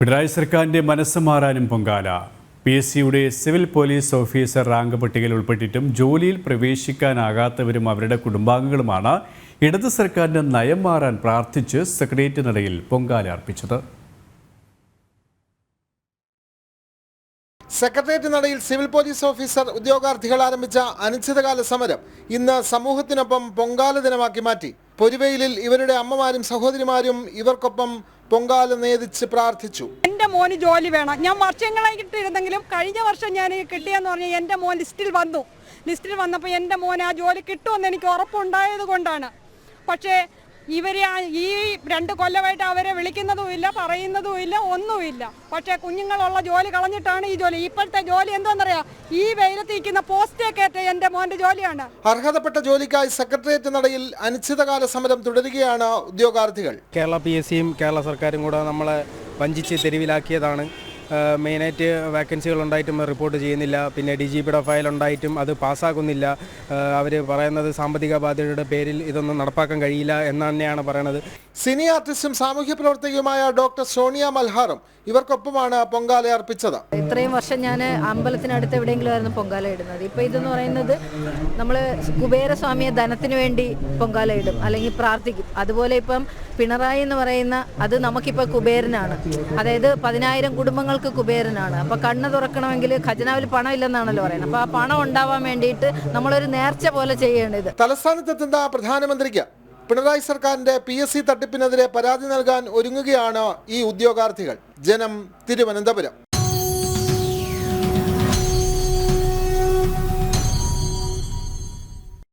പിണറായി സർക്കാരിന്റെ മനസ്സ് മാറാനും പൊങ്കാല. പി എസ് സിയുടെ സിവിൽ പോലീസ് ഓഫീസർ റാങ്ക് പട്ടികയിൽ ഉൾപ്പെട്ടിട്ടും ജോലിയിൽ പ്രവേശിക്കാനാകാത്തവരും അവരുടെ കുടുംബാംഗങ്ങളുമാണ് ഇടത് സർക്കാരിന്റെ നയം മാറാൻ പ്രാർത്ഥിച്ച് സെക്രട്ടേറിയറ്റ് നടയിൽ പൊങ്കാല അർപ്പിച്ചത്. സെക്രട്ടേറിയറ്റ് നടയിൽ സിവിൽ പോലീസ് ഓഫീസർ ഉദ്യോഗാർത്ഥികൾ ആരംഭിച്ച അനിശ്ചിതകാല സമരം ഇന്ന് സമൂഹത്തിനൊപ്പം പൊങ്കാല ദിനമാക്കി മാറ്റി. പൊരുവെയിലിൽ ഇവരുടെ അമ്മമാരും സഹോദരിമാരും ഇവർക്കൊപ്പം പൊങ്കാല നേതിച്ച് പ്രാർത്ഥിച്ചു. എന്റെ മോന് ജോലി വേണം. ഞാൻ വർഷങ്ങളായിട്ടിരുന്നെങ്കിലും കഴിഞ്ഞ വർഷം ഞാൻ കിട്ടിയെന്ന് പറഞ്ഞാൽ എന്റെ മോൻ ലിസ്റ്റിൽ വന്നു. ലിസ്റ്റിൽ വന്നപ്പോൾ എന്റെ മോൻ ആ ജോലി കിട്ടുമെന്ന് എനിക്ക് ഉറപ്പുണ്ടായത് കൊണ്ടാണ്. പക്ഷേ ഇവരെ ആ- ഈ രണ്ട് കൊല്ലമായിട്ട് അവരെ വിളിക്കുന്നതുമില്ല പറയുന്നതുമില്ല ഒന്നുമില്ല. പക്ഷേ കുഞ്ഞുങ്ങളുള്ള ജോലി കളഞ്ഞിട്ടാണ് ഈ ജോലി. ഇപ്പോഴത്തെ ജോലി എന്താണെന്നറിയാം? ഈ വെയിലത്തിരിക്കുന്ന പോസ്റ്റേ കയറ്റ എന്റെ മോന്റെ ജോലിയാണ്. അർഹതപ്പെട്ട ജോലിക്കായി സെക്രട്ടേറിയറ്റ് നടയിൽ അനിശ്ചിതകാല സമരം തുടരുകയാണ് ഉദ്യോഗാർത്ഥികൾ. കേരള പി എസ് സിയും കേരള സർക്കാരും കൂടെ നമ്മളെ വഞ്ചിച്ച് തെരുവിലാക്കിയതാണ്. മെയിനായിട്ട് വേക്കൻസികൾ ഉണ്ടായിട്ടും റിപ്പോർട്ട് ചെയ്യുന്നില്ല. പിന്നെ ഡി ജി പിയുടെ ഫയൽ ഉണ്ടായിട്ടും അത് പാസ്സാക്കുന്നില്ല. അവർ പറയുന്നത് സാമ്പത്തിക ബാധ്യതയുടെ പേരിൽ ഇതൊന്നും നടപ്പാക്കാൻ കഴിയില്ല എന്ന് തന്നെയാണ് പറയണത് സിനി ആർട്ടിസ്റ്റും സാമൂഹ്യ പ്രവർത്തകയുമായ ഡോക്ടർ സോണിയ മൽഹാറും ഇവർക്കൊപ്പമാണ് പൊങ്കാല അർപ്പിച്ചത്. ഇത്രയും വർഷം ഞാൻ അമ്പലത്തിനടുത്ത് എവിടെയെങ്കിലും ആയിരുന്നു പൊങ്കാല ഇടുന്നത്. ഇപ്പൊ ഇതെന്ന് പറയുന്നത് നമ്മൾ കുബേരസ്വാമിയെ ധനത്തിന് വേണ്ടി പൊങ്കാല ഇടും അല്ലെങ്കിൽ പ്രാർത്ഥിക്കും. അതുപോലെ ഇപ്പം പിണറായി എന്ന് പറയുന്ന അത് നമുക്കിപ്പോൾ കുബേരനാണ്. അതായത് പതിനായിരം കുടുംബങ്ങൾക്ക് കുബേരനാണ്. അപ്പോൾ കണ്ണ് തുറക്കണമെങ്കിൽ ഖജനാവിൽ പണം ഇല്ലെന്നാണല്ലോ പറയുന്നത്. അപ്പോൾ ആ പണം ഉണ്ടാവാൻ വേണ്ടിയിട്ട് നമ്മളൊരു നേർച്ച പോലെ ചെയ്യേണ്ടത്. തലസ്ഥാനത്തെത്തുന്ന പ്രധാനമന്ത്രിക്ക് പിണറായി സർക്കാരിന്റെ പി എസ് സി തട്ടിപ്പിനെതിരെ പരാതി നൽകാൻ ഒരുങ്ങുകയാണ് ഈ ഉദ്യോഗാർത്ഥികൾ. ജനം തിരുവനന്തപുരം.